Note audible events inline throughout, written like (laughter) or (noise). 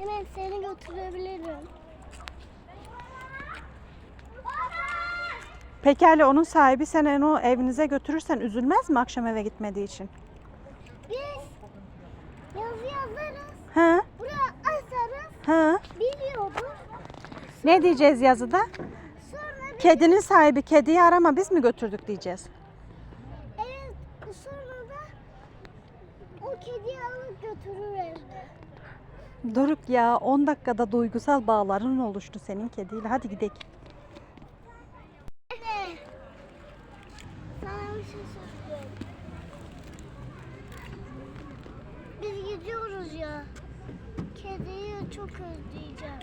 Hemen seni götürebilirim. Pekala onun sahibi sen onu evinize götürürsen üzülmez mi akşam eve gitmediği için? Biz yazı yazarız. Ha? Buraya asarız. Ha? Biliyordur. Ne diyeceğiz yazıda? Sonra biz, Kedinin sahibi kediyi arama biz mi götürdük diyeceğiz. evet sonra da o kediyi alıp götürür evde. Doruk ya 10 dakikada duygusal bağların oluştu senin kediyle. Hadi gidelim. Sana bir şey söyleyeyim. Biz gidiyoruz ya. Kediyi çok özleyeceğim.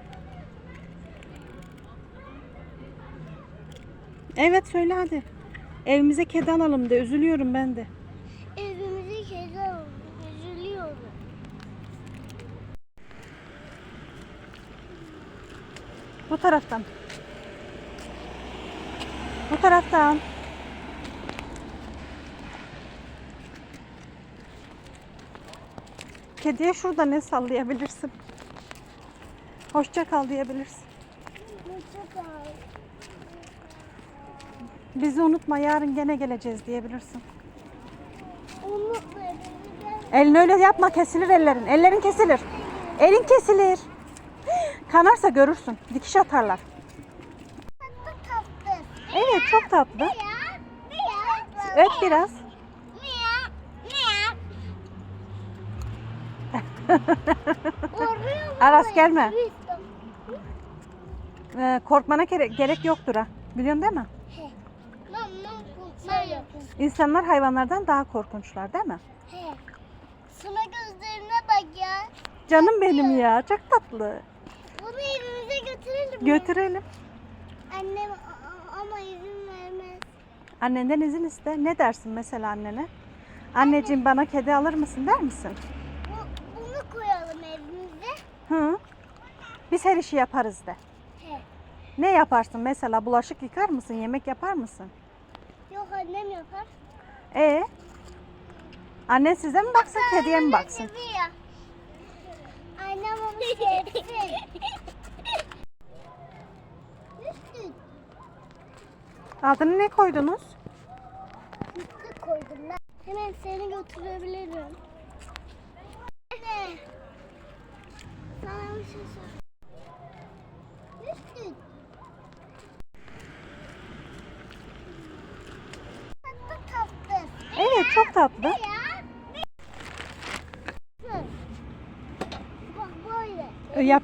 Evet söyle hadi. Evimize kedi alalım de üzülüyorum ben de. Evimize kedi aldım. Üzülüyorum. Bu taraftan. Bu taraftan. Kediye şurada ne sallayabilirsin? Hoşça kal diyebilirsin. Hoşça kal. Bizi unutma yarın gene geleceğiz diyebilirsin. Unutma evimize. Elini öyle yapma kesilir ellerin. Ellerin kesilir. Elin kesilir. Kanarsa görürsün. Dikiş atarlar. Tatlı tatlı. Evet çok tatlı. Biraz. Miyav. Korkuyor musun? Aras, gelme. Ee, korkmana gere- gerek yoktur ha. Biliyorsun değil mi? He. İnsanlar hayvanlardan daha korkunçlar değil mi? He. Sana gözlerine bak ya. Canım benim ya çok tatlı. Bunu evimize götürelim? Götürelim. Annem ama izin vermez. Annenden izin iste. Ne dersin mesela annene? Anneciğim bana kedi alır mısın der misin? Bu, bunu koyalım evimize. Hı. Biz her işi yaparız de. He. Ne yaparsın mesela bulaşık yıkar mısın? Yemek yapar mısın? Yok annem yapar. E Annen size mi baksın, kediye mi baksın? Annem seviyor. Annem onu sevsin. Üstü, (laughs) Adını ne koydunuz? üstü koydum lan. Hemen seni götürebilirim. Anne. Sana bir şey söyleyeyim. Üstü. Tatlı tatlı. Evet çok tatlı. Yap